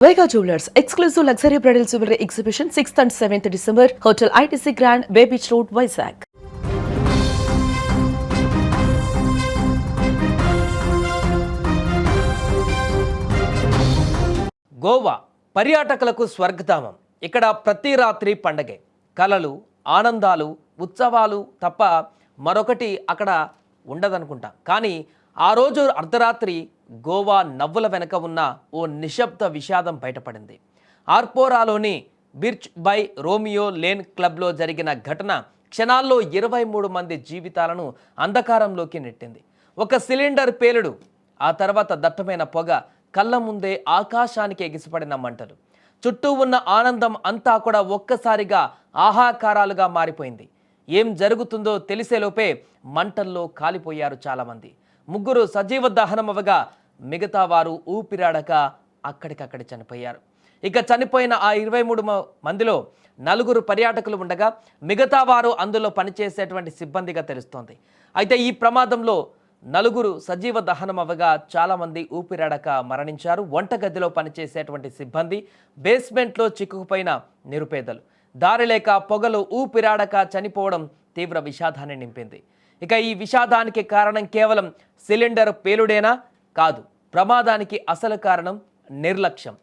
Vega jewellers exclusive luxury bridal jewellery exhibition sixth and seventh December hotel ITC Grand bay beach road Vizag Goa పర్యాటకులకు స్వర్గధామం. ఇక్కడ ప్రతి రాత్రి పండగే. కళలు ఆనందాలు ఉత్సవాలు తప్ప మరొకటి అక్కడ ఉండదనుకుంటా. కానీ ఆ రోజు అర్ధరాత్రి గోవా నవ్వుల వెనక ఉన్న ఓ నిశ్శబ్ద విషాదం బయటపడింది. ఆర్పోరాలోని బిర్చ్ బై రోమియో లేన్ క్లబ్లో జరిగిన ఘటన క్షణాల్లో ఇరవై మూడు మంది జీవితాలను అంధకారంలోకి నెట్టింది. ఒక సిలిండర్ పేలుడు ఆ తర్వాత దట్టమైన పొగ కళ్ళ ముందే ఆకాశానికి ఎగిసిపడిన మంటలు. చుట్టూ ఉన్న ఆనందం అంతా కూడా ఒక్కసారిగా ఆహాకారాలుగా మారిపోయింది. ఏం జరుగుతుందో తెలిసేలోపే మంటల్లో కాలిపోయారు చాలామంది. ముగ్గురు సజీవ దహనమవగా మిగతా వారు ఊపిరాడక అక్కడికక్కడ చనిపోయారు. ఇక చనిపోయిన ఆ ఇరవై మూడు మందిలో నలుగురు పర్యాటకులు ఉండగా మిగతా వారు అందులో పనిచేసేటువంటి సిబ్బందిగా తెలుస్తోంది. అయితే ఈ ప్రమాదంలో నలుగురు సజీవ దహనం అవ్వగా చాలామంది ఊపిరాడక మరణించారు. వంటగదిలో పనిచేసేటువంటి సిబ్బంది బేస్మెంట్లో చిక్కుకుపోయిన నిరుపేదలు. దారి లేక పొగలు ఊపిరాడక చనిపోవడం తీవ్ర విషాదాన్ని నింపింది. ఇక ఈ విషాదానికి కారణం కేవలం సిలిండర్ పేలుడేనా? కాదు. ప్రమాదానికి అసలు కారణం నిర్లక్ష్యం.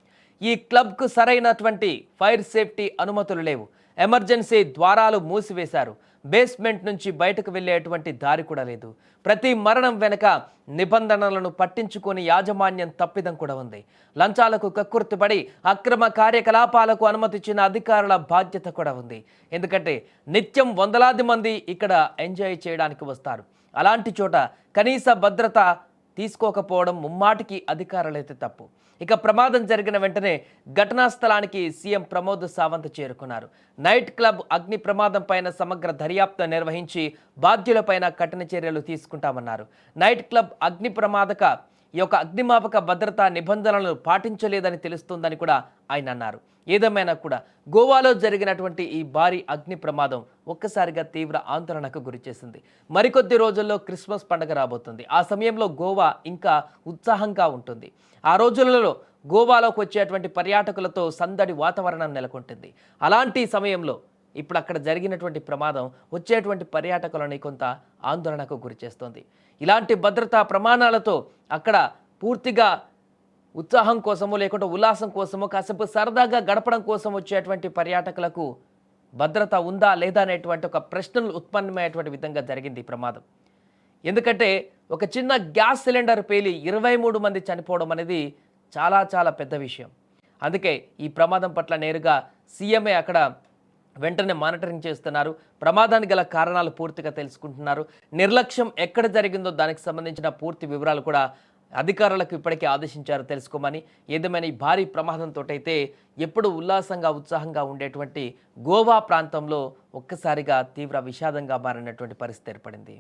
ఈ క్లబ్కు సరైనటువంటి ఫైర్ సేఫ్టీ అనుమతులు లేవు. ఎమర్జెన్సీ ద్వారాలు మూసివేశారు. బేస్మెంట్ నుంచి బయటకు వెళ్ళేటువంటి దారి కూడా లేదు. ప్రతి మరణం వెనుక నిబంధనలను పట్టించుకొని యాజమాన్యం తప్పిదం కూడా ఉంది. లంచాలకు కక్కుర్తిపడి అక్రమ కార్యకలాపాలకు అనుమతిచ్చిన అధికారుల బాధ్యత కూడా ఉంది. ఎందుకంటే నిత్యం వందలాది మంది ఇక్కడ ఎంజాయ్ చేయడానికి వస్తారు. అలాంటి చోట కనీస భద్రత తీసుకోకపోవడం ముమ్మాటికి అధికారులైతే తప్పు. ఇక ప్రమాదం జరిగిన వెంటనే ఘటనా స్థలానికి సీఎం ప్రమోద్ సావంత్ చేరుకున్నారు. నైట్ క్లబ్ అగ్ని ప్రమాదం పైన సమగ్ర దర్యాప్తు నిర్వహించి బాధ్యులపైన కఠిన చర్యలు తీసుకుంటామన్నారు. నైట్ క్లబ్ అగ్ని ప్రమాదక ఈ యొక్క అగ్నిమాపక భద్రతా నిబంధనలను పాటించలేదని తెలుస్తుందని కూడా ఆయన అన్నారు. ఏదేమైనా కూడా గోవాలో జరిగినటువంటి ఈ భారీ అగ్ని ప్రమాదం ఒక్కసారిగా తీవ్ర ఆందోళనకు గురిచేసింది మరికొద్ది రోజుల్లో క్రిస్మస్ పండుగ రాబోతుంది. ఆ సమయంలో గోవా ఇంకా ఉత్సాహంగా ఉంటుంది. ఆ రోజులలో గోవాలోకి వచ్చేటువంటి పర్యాటకులతో సందడి వాతావరణం నెలకొంటుంది. అలాంటి సమయంలో ఇప్పుడు అక్కడ జరిగినటువంటి ప్రమాదం వచ్చేటువంటి పర్యాటకులని కొంత ఆందోళనకు గురిచేస్తోంది ఇలాంటి భద్రతా ప్రమాణాలతో అక్కడ పూర్తిగా ఉత్సాహం కోసమో లేకుంటే ఉల్లాసం కోసమో కాసేపు సరదాగా గడపడం కోసం వచ్చేటువంటి పర్యాటకులకు భద్రత ఉందా లేదా అనేటువంటి ఒక ప్రశ్నలు ఉత్పన్నమయ్యేటువంటి విధంగా జరిగింది ఈ ప్రమాదం. ఎందుకంటే ఒక చిన్న గ్యాస్ సిలిండర్ పేలి ఇరవై మూడు మంది చనిపోవడం అనేది చాలా చాలా పెద్ద విషయం. అందుకే ఈ ప్రమాదం పట్ల నేరుగా సీఎంఏ అక్కడ వెంటనే మానిటరింగ్ చేస్తున్నారు. ప్రమాదానికి గల కారణాలు పూర్తిగా తెలుసుకుంటున్నారు. నిర్లక్ష్యం ఎక్కడ జరిగిందో దానికి సంబంధించిన పూర్తి వివరాలు కూడా అధికారులకు ఇప్పటికే ఆదేశించారు తెలుసుకోమని. ఏదేమైనా ఈ భారీ ప్రమాదంతో అయితే ఎప్పుడు ఉల్లాసంగా ఉత్సాహంగా ఉండేటువంటి గోవా ప్రాంతంలో ఒక్కసారిగా తీవ్ర విషాదంగా మారినటువంటి పరిస్థితి ఏర్పడింది.